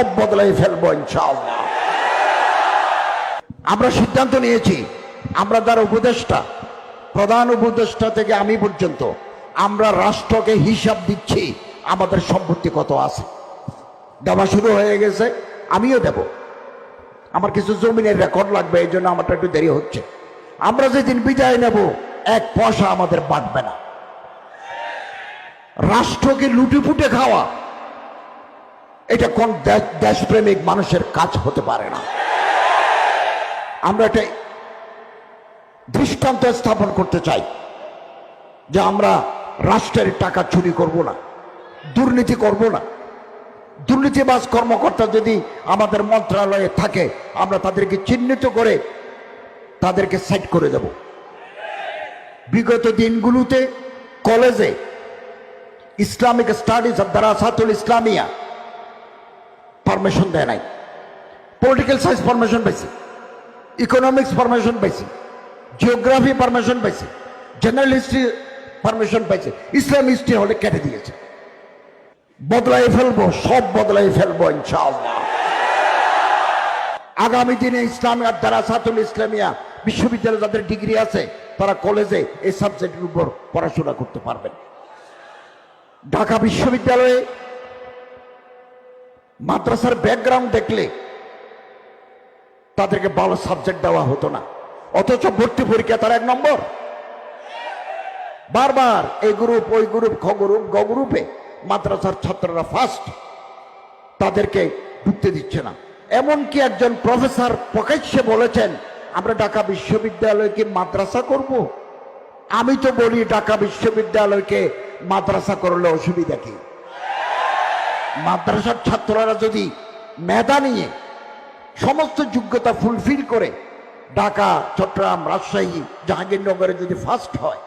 বদলাই ফেলব ইনশাআল্লাহ। আমরা সিদ্ধান্ত নিয়েছি, আমরা যারা উপদেষ্টা, প্রধান উপদেষ্টা থেকে আমি পর্যন্ত আমরা রাষ্ট্রকে হিসাব দিচ্ছি, আমাদের সম্পত্তি কত আছে। দেওয়া শুরু হয়ে গেছে, আমিও দেব। আমার কিছু জমিনের রেকর্ড লাগবে, এই জন্য আমারটা একটু দেরি হচ্ছে। আমরা যেদিন বিদায় নেব, এক পয়সা আমাদের বাঁচবে না। রাষ্ট্রকে লুটিপুটে খাওয়া এটা কোন দেশ- দেশপ্রেমিক মানুষের কাজ হতে পারে না। আমরা এটা দৃষ্টান্ত স্থাপন করতে চাই যে আমরা রাষ্ট্রের টাকা চুরি করব না, দুর্নীতি করব না। দুর্নীতিবাজ কর্মকর্তা যদি আমাদের মন্ত্রণালয়ে থাকে, আমরা তাদেরকে চিহ্নিত করে তাদেরকে সেট করে দেব। বিগত দিনগুলোতে কলেজে ইসলামিক স্টাডিজ দারাসাতুল ইসলামিয়া পারমিশন দেয় নাই। পলিটিক্যাল সায়েন্স পারমিশন পাইছি ইকোনমিক্স পারমিশন পাইছি জিওগ্রাফি পারমিশন পাইছি জেনারেল হিস্ট্রি পারমিশন পাইছে ইসলাম হিস্ট্রি হলে কেটে দিয়েছে। বদলাই ফেলব, সব বদলাই ফেলব ইনশাআল্লাহ। আগামী দিনে ইসলামিয়া দারাসাতুল ইসলামিয়া বিশ্ববিদ্যালয়ে যাদের ডিগ্রি আছে, তারা কলেজে এই সাবজেক্টের উপর পড়াশোনা করতে পারবেন। ঢাকা বিশ্ববিদ্যালয়ে মাদ্রাসার ব্যাকগ্রাউন্ড দেখলে তাদেরকে ভালো সাবজেক্ট দেওয়া হতো না। অথচ ভর্তি পরীক্ষা তার এক নম্বর। বারবার এই গ্রুপ ওই গ্রুপ খ গ্রুপ গ গ্রুপে মাদ্রাসার ছাত্ররা ফার্স্ট তাদেরকে ঢুকতে দিচ্ছে না। এমনকি একজন প্রফেসর প্রকাশ্যে বলেছেন, আমরা ঢাকা বিশ্ববিদ্যালয়কে মাদ্রাসা করব? আমি তো বলি, ঢাকা বিশ্ববিদ্যালয়কে মাদ্রাসা করলে অসুবিধা কি? মাদ্রাসার ছাত্ররা যদি মেধা নিয়ে সমস্ত যোগ্যতা ফুলফিল করে, ঢাকা, চট্টগ্রাম, রাজশাহী, জাহাঙ্গীরনগরে যদি ফার্স্ট হয়